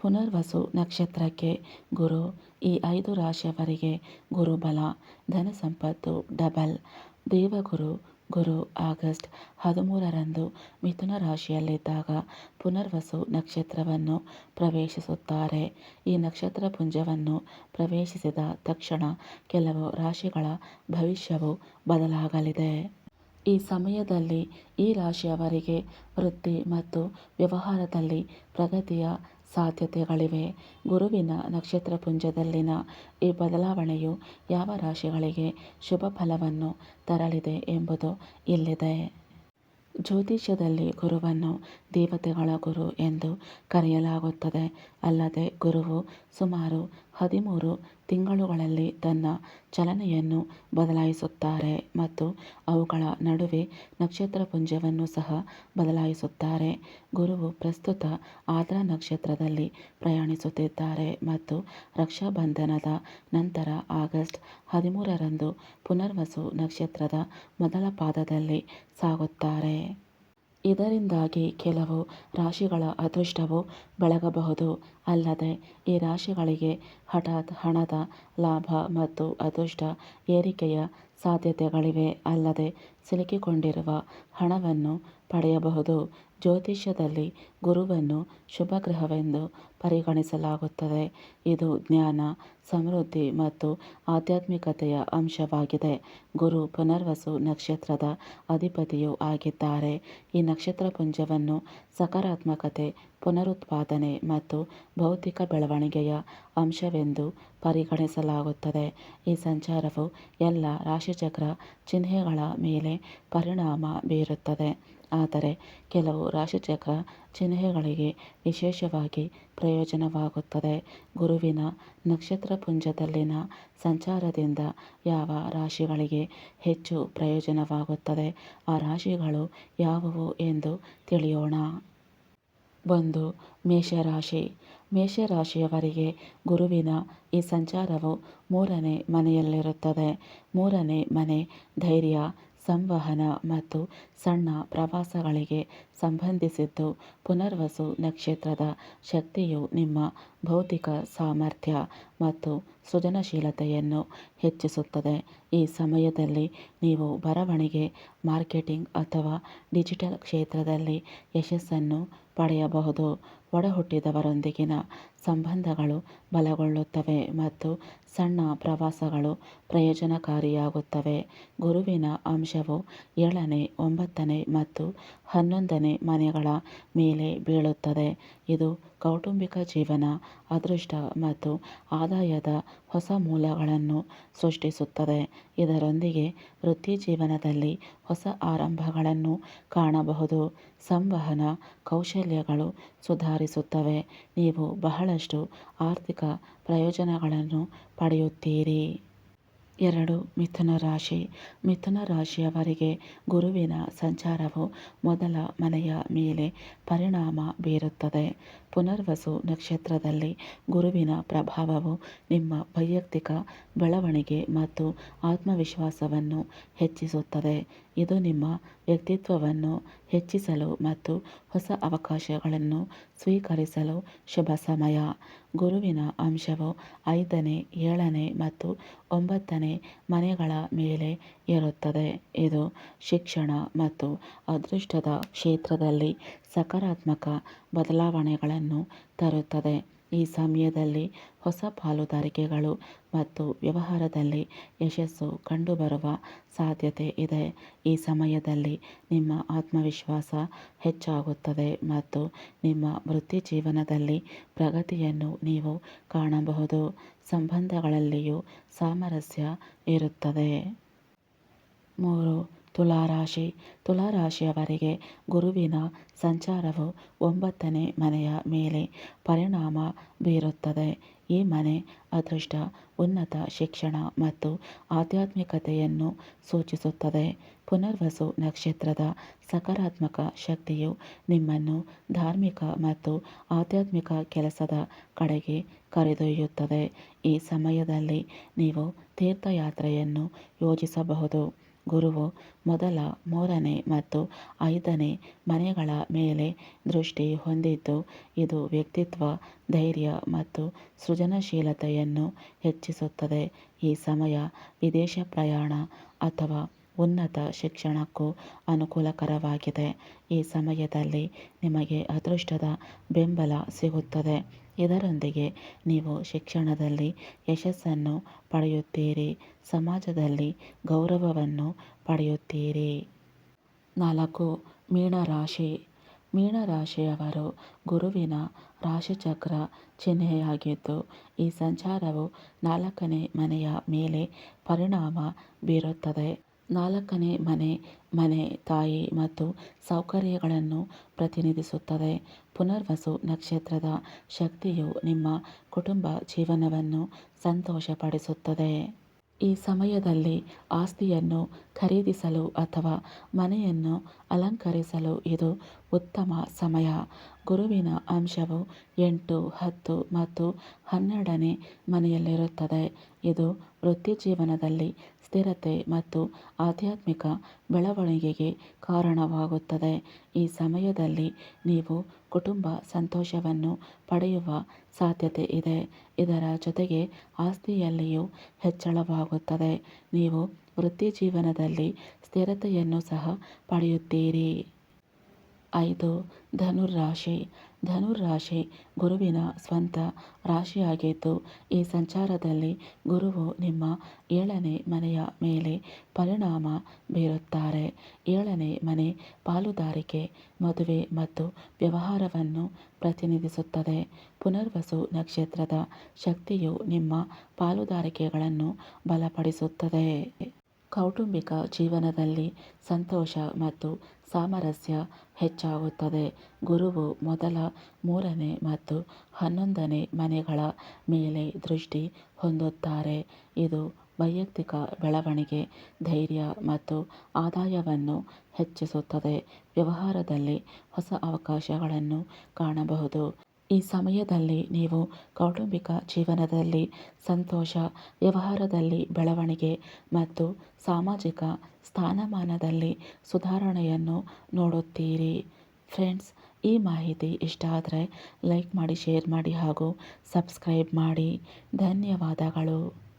ಪುನರ್ವಸು ನಕ್ಷತ್ರಕ್ಕೆ ಗುರು. ಈ ಐದು ರಾಶಿಯವರಿಗೆ ಗುರುಬಲ, ಧನ ಸಂಪತ್ತು, ಡಬಲ್. ದೇವಗುರು, ಗುರು ಆಗಸ್ಟ್ ಹದಿಮೂರರಂದು ಮಿಥುನ ರಾಶಿಯಲ್ಲಿದ್ದಾಗ ಪುನರ್ವಸು ನಕ್ಷತ್ರವನ್ನು ಪ್ರವೇಶಿಸುತ್ತಾರೆ. ಈ ನಕ್ಷತ್ರ ಪುಂಜವನ್ನು ಪ್ರವೇಶಿಸಿದ ತಕ್ಷಣ ಕೆಲವು ರಾಶಿಗಳ ಭವಿಷ್ಯವು ಬದಲಾಗಲಿದೆ. ಈ ಸಮಯದಲ್ಲಿ ಈ ರಾಶಿಯವರಿಗೆ ವೃತ್ತಿ ಮತ್ತು ವ್ಯವಹಾರದಲ್ಲಿ ಪ್ರಗತಿಯ ಸಾಧ್ಯತೆಗಳಿವೆ. ಗುರುವಿನ ನಕ್ಷತ್ರಪುಂಜದಲ್ಲಿನ ಈ ಬದಲಾವಣೆಯು ಯಾವ ರಾಶಿಗಳಿಗೆ ಶುಭ ಫಲವನ್ನು ತರಲಿದೆ ಎಂಬುದು ಇಲ್ಲಿದೆ. ಜ್ಯೋತಿಷ್ಯದಲ್ಲಿ ಗುರುವನ್ನು ದೇವತೆಗಳ ಗುರು ಎಂದು ಕರೆಯಲಾಗುತ್ತದೆ. ಅಲ್ಲದೆ ಗುರುವು ಸುಮಾರು ಹದಿಮೂರು ತಿಂಗಳುಗಳಲ್ಲಿ ತನ್ನ ಚಲನೆಯನ್ನು ಬದಲಾಯಿಸುತ್ತಾರೆ ಮತ್ತು ಅವುಗಳ ನಡುವೆ ನಕ್ಷತ್ರಪುಂಜವನ್ನು ಸಹ ಬದಲಾಯಿಸುತ್ತಾರೆ. ಗುರುವು ಪ್ರಸ್ತುತ ಆದ್ರ ನಕ್ಷತ್ರದಲ್ಲಿ ಪ್ರಯಾಣಿಸುತ್ತಿದ್ದಾರೆ ಮತ್ತು ರಕ್ಷಾಬಂಧನದ ನಂತರ ಆಗಸ್ಟ್ ಹದಿಮೂರರಂದು ಪುನರ್ವಸು ನಕ್ಷತ್ರದ ಮೊದಲ ಪಾದದಲ್ಲಿ ಸಾಗುತ್ತಾರೆ. ಇದರಿಂದಾಗಿ ಕೆಲವು ರಾಶಿಗಳ ಅದೃಷ್ಟವು ಬೆಳಗಬಹುದು. ಅಲ್ಲದೆ ಈ ರಾಶಿಗಳಿಗೆ ಹಠಾತ್ ಹಣದ ಲಾಭ ಮತ್ತು ಅದೃಷ್ಟ ಏರಿಕೆಯ ಸಾಧ್ಯತೆಗಳಿವೆ ಅಲ್ಲದೆ ಸಿಲುಕಿಕೊಂಡಿರುವ ಹಣವನ್ನು ಪಡೆಯಬಹುದು. ಜ್ಯೋತಿಷ್ಯದಲ್ಲಿ ಗುರುವನ್ನು ಶುಭ ಗ್ರಹವೆಂದು ಪರಿಗಣಿಸಲಾಗುತ್ತದೆ. ಇದು ಜ್ಞಾನ, ಸಮೃದ್ಧಿ ಮತ್ತು ಆಧ್ಯಾತ್ಮಿಕತೆಯ ಅಂಶವಾಗಿದೆ. ಗುರು ಪುನರ್ವಸು ನಕ್ಷತ್ರದ ಅಧಿಪತಿಯೂ ಆಗಿದ್ದಾರೆ. ಈ ನಕ್ಷತ್ರ ಪುಂಜವನ್ನು ಸಕಾರಾತ್ಮಕತೆ ಪುನರುತ್ಪಾದನೆ ಮತ್ತು ಭೌತಿಕ ಬೆಳವಣಿಗೆಯ ಅಂಶವೆಂದು ಪರಿಗಣಿಸಲಾಗುತ್ತದೆ. ಈ ಸಂಚಾರವು ಎಲ್ಲ ರಾಶಿಚಕ್ರ ಚಿಹ್ನೆಗಳ ಮೇಲೆ ಪರಿಣಾಮ ಬೀರುತ್ತದೆ. ಆದರೆ ಕೆಲವು ರಾಶಿಚಕ್ರ ಚಿಹ್ನೆಗಳಿಗೆ ವಿಶೇಷವಾಗಿ ಪ್ರಯೋಜನವಾಗುತ್ತದೆ. ಗುರುವಿನ ನಕ್ಷತ್ರಪುಂಜದಲ್ಲಿನ ಸಂಚಾರದಿಂದ ಯಾವ ರಾಶಿಗಳಿಗೆ ಹೆಚ್ಚು ಪ್ರಯೋಜನವಾಗುತ್ತದೆ? ಆ ರಾಶಿಗಳು ಯಾವುವು ಎಂದು ತಿಳಿಯೋಣ. ಒಂದು ಮೇಷರಾಶಿ. ಮೇಷರಾಶಿಯವರಿಗೆ ಗುರುವಿನ ಈ ಸಂಚಾರವು ಮೂರನೇ ಮನೆಯಲ್ಲಿರುತ್ತದೆ. ಮೂರನೇ ಮನೆ ಧೈರ್ಯ, ಸಂವಹನ ಮತ್ತು ಸಣ್ಣ ಪ್ರವಾಸಗಳಿಗೆ ಸಂಬಂಧಿಸಿದ್ದು, ಪುನರ್ವಸು ನಕ್ಷತ್ರದ ಶಕ್ತಿಯು ನಿಮ್ಮ ಬೌದ್ಧಿಕ ಸಾಮರ್ಥ್ಯ ಮತ್ತು ಸೃಜನಶೀಲತೆಯನ್ನು ಹೆಚ್ಚಿಸುತ್ತದೆ. ಈ ಸಮಯದಲ್ಲಿ ನೀವು ಬರವಣಿಗೆ, ಮಾರ್ಕೆಟಿಂಗ್ ಅಥವಾ ಡಿಜಿಟಲ್ ಕ್ಷೇತ್ರದಲ್ಲಿ ಯಶಸ್ಸನ್ನು ಪಡೆಯಬಹುದು. ಒಡಹುಟ್ಟಿದವರೊಂದಿಗಿನ ಸಂಬಂಧಗಳು ಬಲಗೊಳ್ಳುತ್ತವೆ ಮತ್ತು ಸಣ್ಣ ಪ್ರವಾಸಗಳು ಪ್ರಯೋಜನಕಾರಿಯಾಗುತ್ತವೆ. ಗುರುವಿನ ಅಂಶವು ಏಳನೇ, ಒಂಬತ್ತನೇ ಮತ್ತು ಹನ್ನೊಂದನೇ ಮನೆಗಳ ಮೇಲೆ ಬೀಳುತ್ತದೆ. ಇದು ಕೌಟುಂಬಿಕ ಜೀವನ, ಅದೃಷ್ಟ ಮತ್ತು ಆದಾಯದ ಹೊಸ ಮೂಲಗಳನ್ನು ಸೃಷ್ಟಿಸುತ್ತದೆ. ಇದರೊಂದಿಗೆ ವೃತ್ತಿ ಜೀವನದಲ್ಲಿ ಹೊಸ ಆರಂಭಗಳನ್ನು ಕಾಣಬಹುದು. ಸಂವಹನ ಕೌಶಲ್ಯಗಳು ಸುಧಾರಿಸುತ್ತವೆ. ನೀವು ಬಹಳಷ್ಟು ಆರ್ಥಿಕ ಪ್ರಯೋಜನಗಳನ್ನು ಪಡೆಯುತ್ತೀರಿ. ಎರಡು, ಮಿಥುನ ರಾಶಿ. ಮಿಥುನ ರಾಶಿಯವರಿಗೆ ಗುರುವಿನ ಸಂಚಾರವು ಮೊದಲ ಮನೆಯ ಮೇಲೆ ಪರಿಣಾಮ ಬೀರುತ್ತದೆ. ಪುನರ್ವಸು ನಕ್ಷತ್ರದಲ್ಲಿ ಗುರುವಿನ ಪ್ರಭಾವವು ನಿಮ್ಮ ವೈಯಕ್ತಿಕ ಬೆಳವಣಿಗೆ ಮತ್ತು ಆತ್ಮವಿಶ್ವಾಸವನ್ನು ಹೆಚ್ಚಿಸುತ್ತದೆ. ಇದು ನಿಮ್ಮ ವ್ಯಕ್ತಿತ್ವವನ್ನು ಹೆಚ್ಚಿಸಲು ಮತ್ತು ಹೊಸ ಅವಕಾಶಗಳನ್ನು ಸ್ವೀಕರಿಸಲು ಶುಭ ಸಮಯ. ಗುರುವಿನ ಅಂಶವು ಐದನೇ, ಏಳನೇ ಮತ್ತು ಒಂಬತ್ತನೇ ಮನೆಗಳ ಮೇಲೆ ಇರುತ್ತದೆ ಇದು ಶಿಕ್ಷಣ ಮತ್ತು ಅದೃಷ್ಟದ ಕ್ಷೇತ್ರದಲ್ಲಿ ಸಕಾರಾತ್ಮಕ ಬದಲಾವಣೆಗಳನ್ನು ತರುತ್ತದೆ. ಈ ಸಮಯದಲ್ಲಿ ಹೊಸ ಪಾಲುದಾರಿಕೆಗಳು ಮತ್ತು ವ್ಯವಹಾರದಲ್ಲಿ ಯಶಸ್ಸು ಕಂಡುಬರುವ ಸಾಧ್ಯತೆ ಇದೆ. ಈ ಸಮಯದಲ್ಲಿ ನಿಮ್ಮ ಆತ್ಮವಿಶ್ವಾಸ ಹೆಚ್ಚಾಗುತ್ತದೆ ಮತ್ತು ನಿಮ್ಮ ವೃತ್ತಿ ಜೀವನದಲ್ಲಿ ಪ್ರಗತಿಯನ್ನು ನೀವು ಕಾಣಬಹುದು. ಸಂಬಂಧಗಳಲ್ಲಿಯೂ ಸಾಮರಸ್ಯ ಇರುತ್ತದೆ. ಮೂರು ತುಲಾರಾಶಿ. ತುಲಾರಾಶಿಯವರಿಗೆ ಗುರುವಿನ ಸಂಚಾರವು ಒಂಬತ್ತನೇ ಮನೆಯ ಮೇಲೆ ಪರಿಣಾಮ ಬೀರುತ್ತದೆ. ಈ ಮನೆ ಅದೃಷ್ಟ, ಉನ್ನತ ಶಿಕ್ಷಣ ಮತ್ತು ಆಧ್ಯಾತ್ಮಿಕತೆಯನ್ನು ಸೂಚಿಸುತ್ತದೆ. ಪುನರ್ವಸು ನಕ್ಷತ್ರದ ಸಕಾರಾತ್ಮಕ ಶಕ್ತಿಯು ನಿಮ್ಮನ್ನು ಧಾರ್ಮಿಕ ಮತ್ತು ಆಧ್ಯಾತ್ಮಿಕ ಕೆಲಸದ ಕಡೆಗೆ ಕರೆದೊಯ್ಯುತ್ತದೆ. ಈ ಸಮಯದಲ್ಲಿ ನೀವು ತೀರ್ಥಯಾತ್ರೆಯನ್ನು ಯೋಜಿಸಬಹುದು. ಗುರುವು ಮೊದಲ ಮೂರನೇ ಮತ್ತು ಐದನೇ ಮನೆಗಳ ಮೇಲೆ ದೃಷ್ಟಿ ಹೊಂದಿದ್ದು, ಇದು ವ್ಯಕ್ತಿತ್ವ, ಧೈರ್ಯ ಮತ್ತು ಸೃಜನಶೀಲತೆಯನ್ನು ಹೆಚ್ಚಿಸುತ್ತದೆ. ಈ ಸಮಯ ವಿದೇಶ ಪ್ರಯಾಣ ಅಥವಾ ಉನ್ನತ ಶಿಕ್ಷಣಕ್ಕೂ ಅನುಕೂಲಕರವಾಗಿದೆ. ಈ ಸಮಯದಲ್ಲಿ ನಿಮಗೆ ಅದೃಷ್ಟದ ಬೆಂಬಲ ಸಿಗುತ್ತದೆ. ಇದರೊಂದಿಗೆ ನೀವು ಶಿಕ್ಷಣದಲ್ಲಿ ಯಶಸ್ಸನ್ನು ಪಡೆಯುತ್ತೀರಿ, ಸಮಾಜದಲ್ಲಿ ಗೌರವವನ್ನು ಪಡೆಯುತ್ತೀರಿ. ನಾಲ್ಕು, ಮೀನರಾಶಿ. ಮೀನರಾಶಿಯವರು ಗುರುವಿನ ರಾಶಿಚಕ್ರ ಚಿಹ್ನೆಯಾಗಿದ್ದು, ಈ ಸಂಚಾರವು ನಾಲ್ಕನೇ ಮನೆಯ ಮೇಲೆ ಪರಿಣಾಮ ಬೀರುತ್ತದೆ. ನಾಲ್ಕನೇ ಮನೆ ಮನೆ ತಾಯಿ ಮತ್ತು ಸೌಕರ್ಯಗಳನ್ನು ಪ್ರತಿನಿಧಿಸುತ್ತದೆ. ಪುನರ್ವಸು ನಕ್ಷತ್ರದ ಶಕ್ತಿಯು ನಿಮ್ಮ ಕುಟುಂಬ ಜೀವನವನ್ನು ಸಂತೋಷಪಡಿಸುತ್ತದೆ. ಈ ಸಮಯದಲ್ಲಿ ಆಸ್ತಿಯನ್ನು ಖರೀದಿಸಲು ಅಥವಾ ಮನೆಯನ್ನು ಅಲಂಕರಿಸಲು ಇದು ಉತ್ತಮ ಸಮಯ. ಗುರುವಿನ ಅಂಶವು ಎಂಟು, ಹತ್ತು ಮತ್ತು ಹನ್ನೆರಡನೇ ಮನೆಯಲ್ಲಿರುತ್ತದೆ. ಇದು ವೃತ್ತಿಜೀವನದಲ್ಲಿ ಸ್ಥಿರತೆ ಮತ್ತು ಆಧ್ಯಾತ್ಮಿಕ ಬೆಳವಣಿಗೆಗೆ ಕಾರಣವಾಗುತ್ತದೆ. ಈ ಸಮಯದಲ್ಲಿ ನೀವು ಕುಟುಂಬ ಸಂತೋಷವನ್ನು ಪಡೆಯುವ ಸಾಧ್ಯತೆ ಇದೆ. ಇದರ ಜೊತೆಗೆ ಆಸ್ತಿಯಲ್ಲಿಯೂ ಹೆಚ್ಚಳವಾಗುತ್ತದೆ. ನೀವು ವೃತ್ತಿ ಜೀವನದಲ್ಲಿ ಸ್ಥಿರತೆಯನ್ನು ಸಹ ಪಡೆಯುತ್ತೀರಿ. ಐದು ಧನುರ್ರಾಶಿ. ಧನುರ್ರಾಶಿ ಗುರುವಿನ ಸ್ವಂತ ರಾಶಿಯಾಗಿದ್ದು, ಈ ಸಂಚಾರದಲ್ಲಿ ಗುರುವು ನಿಮ್ಮ ಏಳನೇ ಮನೆಯ ಮೇಲೆ ಪರಿಣಾಮ ಬೀರುತ್ತಾರೆ. ಏಳನೇ ಮನೆ ಪಾಲುದಾರಿಕೆ, ಮದುವೆ ಮತ್ತು ವ್ಯವಹಾರವನ್ನು ಪ್ರತಿನಿಧಿಸುತ್ತದೆ. ಪುನರ್ವಸು ನಕ್ಷತ್ರದ ಶಕ್ತಿಯು ನಿಮ್ಮ ಪಾಲುದಾರಿಕೆಗಳನ್ನು ಬಲಪಡಿಸುತ್ತದೆ. ಕೌಟುಂಬಿಕ ಜೀವನದಲ್ಲಿ ಸಂತೋಷ ಮತ್ತು ಸಾಮರಸ್ಯ ಹೆಚ್ಚಾಗುತ್ತದೆ. ಗುರುವು ಮೊದಲ, ಮೂರನೇ ಮತ್ತು ಹನ್ನೊಂದನೇ ಮನೆಗಳ ಮೇಲೆ ದೃಷ್ಟಿ ಹೊಂದುತ್ತಾರೆ. ಇದು ವೈಯಕ್ತಿಕ ಬೆಳವಣಿಗೆ, ಧೈರ್ಯ ಮತ್ತು ಆದಾಯವನ್ನು ಹೆಚ್ಚಿಸುತ್ತದೆ. ವ್ಯವಹಾರದಲ್ಲಿ ಹೊಸ ಅವಕಾಶಗಳನ್ನು ಕಾಣಬಹುದು. ಈ ಸಮಯದಲ್ಲಿ ನೀವು ಕೌಟುಂಬಿಕ ಜೀವನದಲ್ಲಿ ಸಂತೋಷ, ವ್ಯವಹಾರದಲ್ಲಿ ಬೆಳವಣಿಗೆ ಮತ್ತು ಸಾಮಾಜಿಕ ಸ್ಥಾನಮಾನದಲ್ಲಿ ಸುಧಾರಣೆಯನ್ನು ನೋಡುತ್ತೀರಿ. ಫ್ರೆಂಡ್ಸ್, ಈ ಮಾಹಿತಿ ಇಷ್ಟ ಆದರೆ ಲೈಕ್ ಮಾಡಿ, ಶೇರ್ ಮಾಡಿ ಹಾಗೂ ಸಬ್ಸ್ಕ್ರೈಬ್ ಮಾಡಿ. ಧನ್ಯವಾದಗಳು.